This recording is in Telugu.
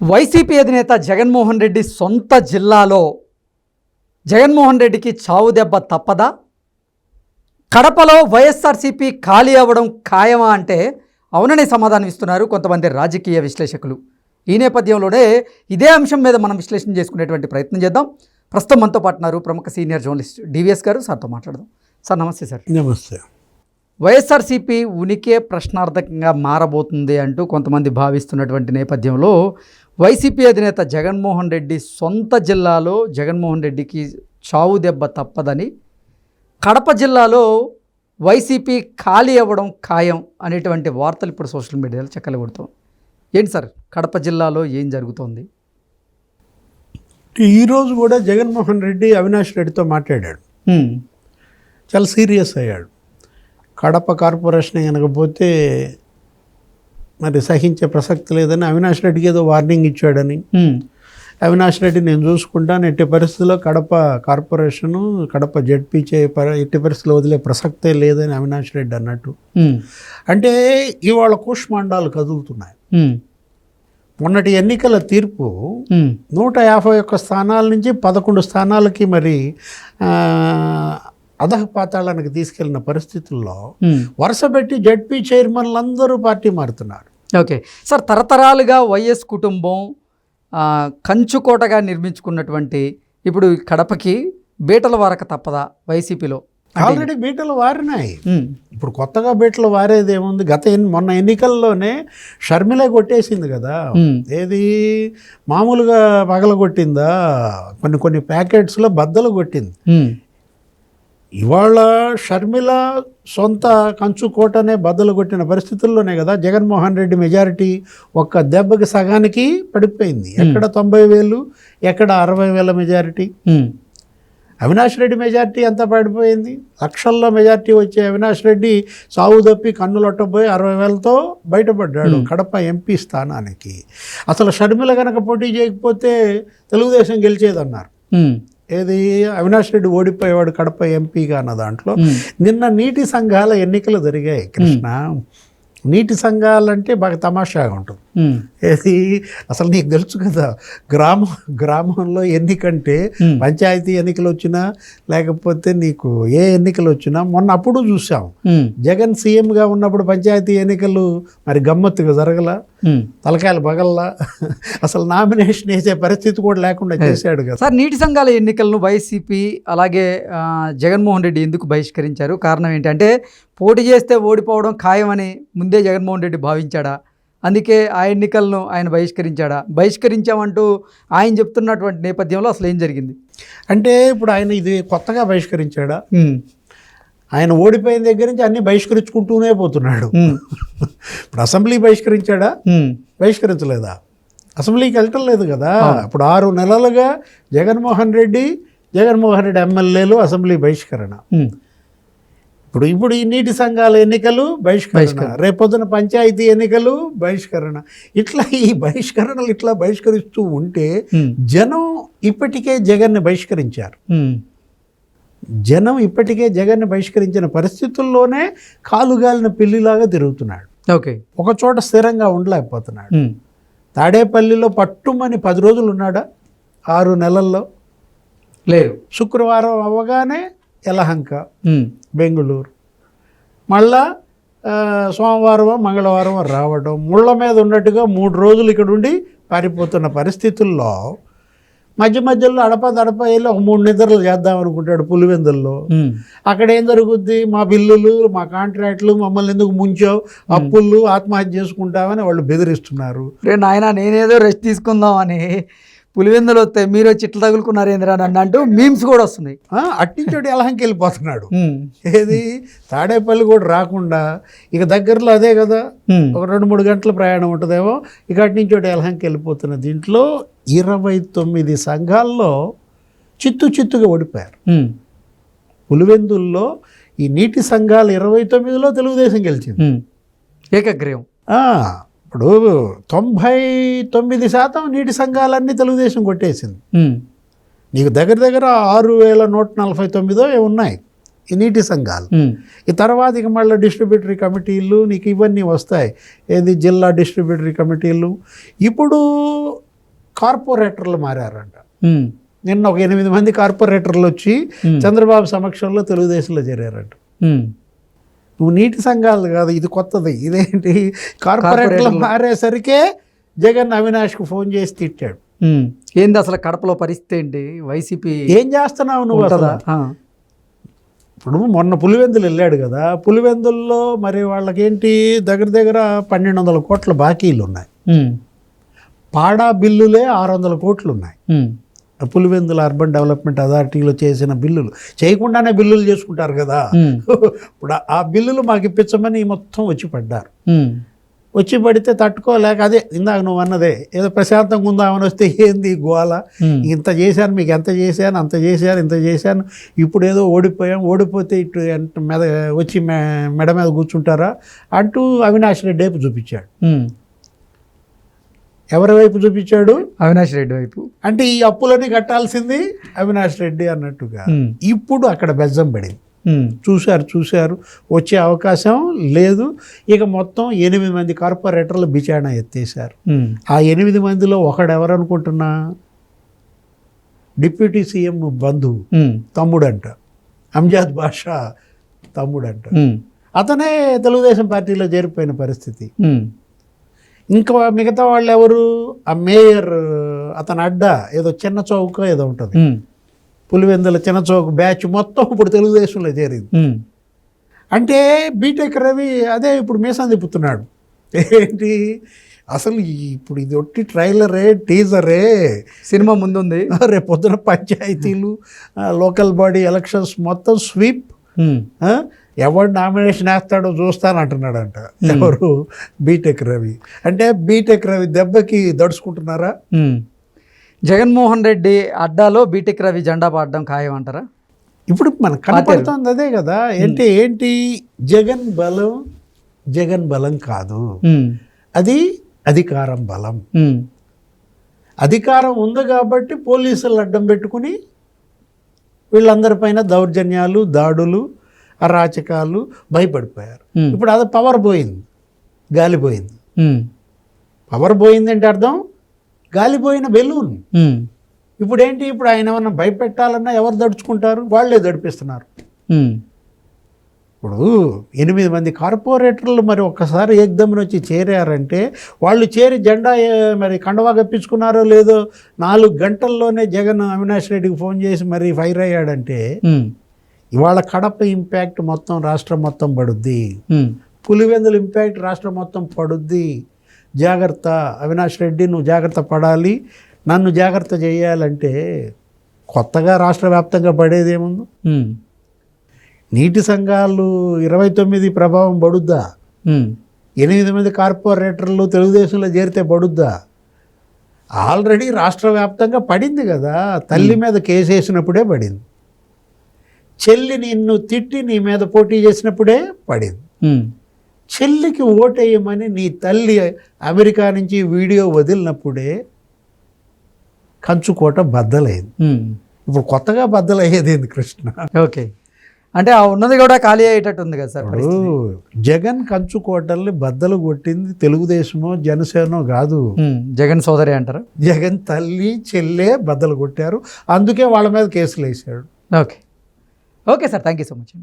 వైసీపీ అధినేత జగన్మోహన్ రెడ్డి సొంత జిల్లాలో జగన్మోహన్ రెడ్డికి చావు దెబ్బ తప్పదా? కడపలో వైఎస్ఆర్సీపీ ఖాళీ అవ్వడం ఖాయమా అంటే అవుననే సమాధానం ఇస్తున్నారు కొంతమంది రాజకీయ విశ్లేషకులు. ఈ నేపథ్యంలోనే ఇదే అంశం మీద మనం విశ్లేషణ చేసుకునేటువంటి ప్రయత్నం చేద్దాం. ప్రస్తుతం మనతో పాటున్నారు ప్రముఖ సీనియర్ జర్నలిస్ట్ డివిఎస్ గారు సార్తో మాట్లాడదాం. సార్ నమస్తే సార్. నమస్తే. వైఎస్ఆర్సీపీ ఉనికే ప్రశ్నార్థకంగా మారబోతుంది అంటూ కొంతమంది భావిస్తున్నటువంటి నేపథ్యంలో వైసీపీ అధినేత జగన్మోహన్ రెడ్డి సొంత జిల్లాలో జగన్మోహన్ రెడ్డికి చావు దెబ్బ తప్పదని కడప జిల్లాలో వైసీపీ ఖాళీ అవ్వడం ఖాయం అనేటువంటి వార్తలు ఇప్పుడు సోషల్ మీడియాలో చెక్కలు కొడుతాం ఏంటి సార్ కడప జిల్లాలో ఏం జరుగుతోంది? ఈరోజు కూడా జగన్మోహన్ రెడ్డి అవినాష్ రెడ్డితో మాట్లాడాడు. చాలా సీరియస్ అయ్యాడు. కడప కార్పొరేషన్ కనుకపోతే మరి సహించే ప్రసక్తి లేదని అవినాష్ రెడ్డికి ఏదో వార్నింగ్ ఇచ్చాడని. అవినాష్ రెడ్డి నేను చూసుకుంటాను ఎట్టి పరిస్థితుల్లో కడప కార్పొరేషను కడప జడ్పీ చే ఎట్టి పరిస్థితుల్లో వదిలే ప్రసక్తే లేదని అవినాష్ రెడ్డి అన్నట్టు. అంటే ఇవాళ కూష్మాండాలు కదులుతున్నాయి. మొన్నటి ఎన్నికల తీర్పు. నూట యాభై ఒక్క స్థానాల నుంచి పదకొండు స్థానాలకి మరి ఆ, అధః పాతాళానికి తీసుకెళ్ళిన పరిస్థితుల్లో హ్మ్. వరుస పెట్టి జడ్పీ చైర్మన్లు అందరూ పార్టీ మారుతున్నారు. ఓకే. సార్ తరతరాలుగా వైఎస్ కుటుంబం కంచుకోటగా నిర్మించుకున్నటువంటి ఇప్పుడు కడపకి బీటల వారక తప్పదా వైసీపీలో? ఆల్రెడీ బీటలు వారినాయి. ఉమ్, ఇప్పుడు కొత్తగా బీటలు వారేది ఏముంది? గత మొన్న ఎన్నికల్లోనే షర్మిలే కొట్టేసింది కదా. ఉమ్, ఏది? మామూలుగా పగలగొట్టిందా? కొన్ని కొన్ని ప్యాకెట్స్లో బద్దలు కొట్టింది. ఇవాళ షర్మిల సొంత కంచు కోటనే బద్దలు కొట్టిన పరిస్థితుల్లోనే కదా జగన్మోహన్ రెడ్డి మెజారిటీ ఒక్క దెబ్బకి సగానికి పడిపోయింది. ఎక్కడ తొంభై వేలు ఎక్కడ అరవై వేల మెజారిటీ? అవినాష్ రెడ్డి మెజారిటీ ఎంత పడిపోయింది? లక్షల్లో మెజారిటీ వచ్చే అవినాష్ రెడ్డి సాగు తప్పి కన్నులొట్టబోయి అరవై వేలతో బయటపడ్డాడు కడప ఎంపీ స్థానానికి. అసలు షర్మిల కనుక పోటీ చేయకపోతే తెలుగుదేశం గెలిచేదన్నారు. ఏది? అవినాష్ రెడ్డి ఓడిపోయేవాడు కడప ఎంపీగా అన్న దాంట్లో. నిన్న నీటి సంఘాల ఎన్నికలు జరిగాయి కృష్ణ. నీటి సంఘాలంటే బాగా తమాషాగా ఉంటుంది. ఏది? అసలు నీకు తెలుసు కదా గ్రామం గ్రామంలో ఎన్నికంటే. పంచాయతీ ఎన్నికలు వచ్చినా లేకపోతే నీకు ఏ ఎన్నికలు వచ్చినా మొన్న అప్పుడు చూసాం. జగన్ సీఎంగా ఉన్నప్పుడు పంచాయతీ ఎన్నికలు మరి గమ్మత్తుగా జరగల. తలకాయలు బగల్లా అసలు నామినేషన్ వేసే పరిస్థితి కూడా లేకుండా చేశాడు కదా. సార్ నీటి సంఘాల ఎన్నికలను వైసీపీ అలాగే జగన్మోహన్ రెడ్డి ఎందుకు బహిష్కరించారు? కారణం ఏంటంటే పోటీ చేస్తే ఓడిపోవడం ఖాయమని ముందే జగన్మోహన్ రెడ్డి భావించాడా? అందుకే ఆ ఎన్నికలను ఆయన బహిష్కరించాడా? బహిష్కరించామంటూ ఆయన చెప్తున్నటువంటి నేపథ్యంలో అసలు ఏం జరిగింది? అంటే ఇప్పుడు ఆయన ఇది కొత్తగా బహిష్కరించాడా? ఆయన ఓడిపోయిన దగ్గర నుంచి అన్ని బహిష్కరించుకుంటూనే పోతున్నాడు. ఇప్పుడు అసెంబ్లీ బహిష్కరించాడా? బహిష్కరించలేదా? అసెంబ్లీకి వెళ్ళటం లేదు కదా. ఇప్పుడు ఆరు నెలలుగా జగన్మోహన్ రెడ్డి జగన్మోహన్ రెడ్డి ఎమ్మెల్యేలు అసెంబ్లీ బహిష్కరణ. ఇప్పుడు ఇప్పుడు ఈ నీటి సంఘాల ఎన్నికలు బహిష్కరణ. రేపొద్దున పంచాయతీ ఎన్నికలు బహిష్కరణ. ఇట్లా ఈ బహిష్కరణలు ఇట్లా బహిష్కరిస్తూ ఉంటే జనం ఇప్పటికే జగన్ని బహిష్కరించారు. జనం ఇప్పటికే జగన్ని బహిష్కరించిన పరిస్థితుల్లోనే కాలుగాలిన పిల్లిలాగా తిరుగుతున్నాడు. ఓకే. ఒక చోట స్థిరంగా ఉండలేకపోతున్నాడు. తాడేపల్లిలో పట్టుమని పది రోజులు ఉన్నాడా? ఆరు నెలల్లో. లేరు శుక్రవారం అవ్వగానే యలహంక బెంగుళూరు. మళ్ళా సోమవారం మంగళవారం రావడం ముళ్ళ మీద ఉన్నట్టుగా మూడు రోజులు ఇక్కడ ఉండి పారిపోతున్న పరిస్థితుల్లో మధ్య మధ్యలో అడప దడప వెళ్ళి ఒక మూడు నిద్రలు చేద్దాం అనుకుంటాడు పులివెందుల్లో. అక్కడ ఏం జరుగుద్ది? మా బిల్లులు మా కాంట్రాక్ట్లు మమ్మల్ని ఎందుకు ముంచావు? అప్పులు ఆత్మహత్య చేసుకుంటామని వాళ్ళు బెదిరిస్తున్నారు. రే నాయన నేనేదో రెస్ట్ తీసుకుందాం అని పులివెందులు వస్తే మీరు వచ్చి ఇట్లా తగులుకున్నారు ఏందిరా నన్ను అంటూ మీమ్స్ కూడా వస్తున్నాయి. అట్టించోటి ఎలహంకి వెళ్ళిపోతున్నాడు. ఏది? తాడేపల్లి కూడా రాకుండా ఇక దగ్గరలో అదే కదా. ఒక రెండు మూడు గంటల ప్రయాణం ఉంటుందేమో. ఇక అటు నుంచి ఒకటి ఎలహంకి వెళ్ళిపోతున్న దీంట్లో ఇరవై తొమ్మిది సంఘాల్లో చిత్తు చిత్తుగా ఓడిపోయారు. పులివెందుల్లో ఈ నీటి సంఘాలు ఇరవై తొమ్మిదిలో తెలుగుదేశం గెలిచింది. ఏకగ్రీవం. ఇప్పుడు తొంభై తొమ్మిది శాతం నీటి సంఘాలన్నీ తెలుగుదేశం కొట్టేసింది. నీకు దగ్గర దగ్గర ఆరు వేల నూట నలభై తొమ్మిదో ఉన్నాయి? ఈ నీటి సంఘాలు. ఈ తర్వాత ఇక మళ్ళీ డిస్ట్రిబ్యూటరీ కమిటీలు నీకు ఇవన్నీ వస్తాయి. ఏది జిల్లా డిస్ట్రిబ్యూటరీ కమిటీలు? ఇప్పుడు కార్పొరేటర్లు మారారంట. నిన్న ఒక ఎనిమిది మంది కార్పొరేటర్లు వచ్చి. చంద్రబాబు సమక్షంలో తెలుగుదేశంలో చేరారంట. నువ్వు నీటి సంఘాలు కాదు ఇది కొత్తది. ఇదేంటి? కార్పొరేటర్లు. మారేసరికే జగన్ అవినాష్కు ఫోన్ చేసి తిట్టాడు. ఏంది అసలు కడపలో పరిస్థితి ఏంటి? వైసీపీ ఏం చేస్తున్నావు నువ్వు అసలు? ఆ, ఇప్పుడు మొన్న పులివెందులు వెళ్ళాడు కదా పులివెందుల్లో మరి వాళ్ళకేంటి? దగ్గర దగ్గర పన్నెండు వందల కోట్ల బాకీలు ఉన్నాయి పాడా బిల్లులే ఆరు వందల కోట్లు ఉన్నాయి పులివెందుల అర్బన్ డెవలప్మెంట్ అథారిటీలో చేసిన బిల్లులు. చేయకుండానే బిల్లులు చేసుకుంటారు కదా. ఇప్పుడు ఆ బిల్లులు మాకు ఇప్పించమని మొత్తం వచ్చి పడ్డారు. వచ్చి పడితే తట్టుకోలేక అదే ఇందాక నువ్వు అన్నదే ఏదో ప్రశాంతంగా ఉందామని వస్తే ఏంది ఉమ్, ఇంత చేశాను మీకు ఎంత చేశాను అంత చేశాను ఇంత చేశాను. ఇప్పుడు ఏదో ఓడిపోయాం ఓడిపోతే ఇటు మెద వచ్చి మెడ మీద కూర్చుంటారా? అంటూ అవినాష్ రెడ్డి వైపు చూపించాడు. ఎవరి వైపు చూపించాడు? అవినాష్ రెడ్డి వైపు. అంటే ఈ అప్పులన్నీ కట్టాల్సింది అవినాష్ రెడ్డి అన్నట్టుగా. ఇప్పుడు అక్కడ బెజ్జం పడింది. చూశారు చూశారు. వచ్చే అవకాశం లేదు. ఇక మొత్తం ఎనిమిది మంది కార్పొరేటర్లు బిచారణ ఎత్తేసారు ఆ ఎనిమిది మందిలో ఒకడు ఎవరు అనుకుంటున్నా? డిప్యూటీ సీఎం బంధువు తమ్ముడంట. అంజాద్ బాషా తమ్ముడంట. అతనే తెలుగుదేశం పార్టీలో చేరిపోయిన పరిస్థితి. ఇంకా మిగతా వాళ్ళు ఎవరు? ఆ మేయర్ అతని అడ్డ ఏదో చిన్న చౌక ఏదో ఉంటుంది. పులివెందుల చిన్న చౌక బ్యాచ్ మొత్తం ఇప్పుడు తెలుగుదేశంలో చేరింది. అంటే బీటెక్ రవి అదే ఇప్పుడు మీసం తిప్పుతున్నాడు. ఏంటి? అసలు ఇప్పుడు ఇది ఒట్టి ట్రైలరే టీజరే. సినిమా ముందుంది. రేపు పొద్దున పంచాయతీలు లోకల్ బాడీ ఎలక్షన్స్ మొత్తం స్వీప్. ఎవడు నామినేషన్ వేస్తాడో చూస్తాను అంటున్నాడంట. ఎవరు? బీటెక్ రవి. అంటే బీటెక్ రవి దెబ్బకి దడుచుకుంటున్నారా. జగన్మోహన్ రెడ్డి అడ్డాలో బీటెక్ రవి జెండా పాడడం ఖాయం అంటారా ఇప్పుడు మనకు కనపడుతుంది అదే కదా. అంటే ఏంటి జగన్ బలం జగన్ బలం కాదు. అది అధికారం బలం. అధికారం ఉంది కాబట్టి పోలీసులు అడ్డం పెట్టుకుని వీళ్ళందరిపైన దౌర్జన్యాలు దాడులు అరాచకాలు భయపడిపోయారు. ఇప్పుడు అది పవర్ పోయింది. గాలిపోయింది ఉమ్, పవర్ పోయింది అంటే అర్థం? గాలిపోయిన బెలూన్. ఇప్పుడు ఏంటి ఇప్పుడు ఆయన ఏమన్నా భయపెట్టాలన్నా ఎవరు దడుచుకుంటారు? వాళ్ళే దడిపిస్తున్నారు. ఇప్పుడు ఎనిమిది మంది కార్పొరేటర్లు మరి ఒక్కసారి ఏకదమ్మున వచ్చి చేరారంటే వాళ్ళు చేరి జెండా మరి కండవా కప్పించుకున్నారో లేదో నాలుగు గంటల్లోనే జగన్ అవినాష్ రెడ్డికి ఫోన్ చేసి మరి ఫైర్ అయ్యాడంటే ఇవాళ కడప ఇంపాక్ట్ మొత్తం రాష్ట్రం మొత్తం పడుద్ది. పులివెందుల ఇంపాక్ట్ రాష్ట్రం మొత్తం పడుద్ది. జాగ్రత్త అవినాష్ రెడ్డి నువ్వు జాగ్రత్త పడాలి. నన్ను జాగ్రత్త చేయాలంటే కొత్తగా రాష్ట్ర వ్యాప్తంగా పడేదేముంది నీటి సంఘాలు ఇరవై తొమ్మిది ప్రభావం పడుద్దా? ఎనిమిది మంది కార్పొరేటర్లు తెలుగుదేశంలో చేరితే పడుద్దా? ఆల్రెడీ రాష్ట్ర వ్యాప్తంగా పడింది కదా. తల్లి మీద కేసు వేసినప్పుడే పడింది. చెల్లి నిన్ను తిట్టి నీ మీద పోటీ చేసినప్పుడే పడింది. చెల్లికి ఓటేయమని నీ తల్లి అమెరికా నుంచి వీడియో వదిలినప్పుడే కంచుకోట బద్దలైంది. ఇప్పుడు కొత్తగా బద్దలయ్యేది ఏంది కృష్ణ? ఓకే. అంటే ఆ ఉన్నది కూడా ఖాళీ అయ్యేటట్టు ఉంది కదా సార్ జగన్ కంచుకోటల్ని బద్దలు కొట్టింది తెలుగుదేశమో జనసేనో కాదు. జగన్ సోదరి అంటారా? జగన్ తల్లి చెల్లె బద్దలు కొట్టారు. అందుకే వాళ్ళ మీద కేసులు వేసాడు okay. okay sir thank you so much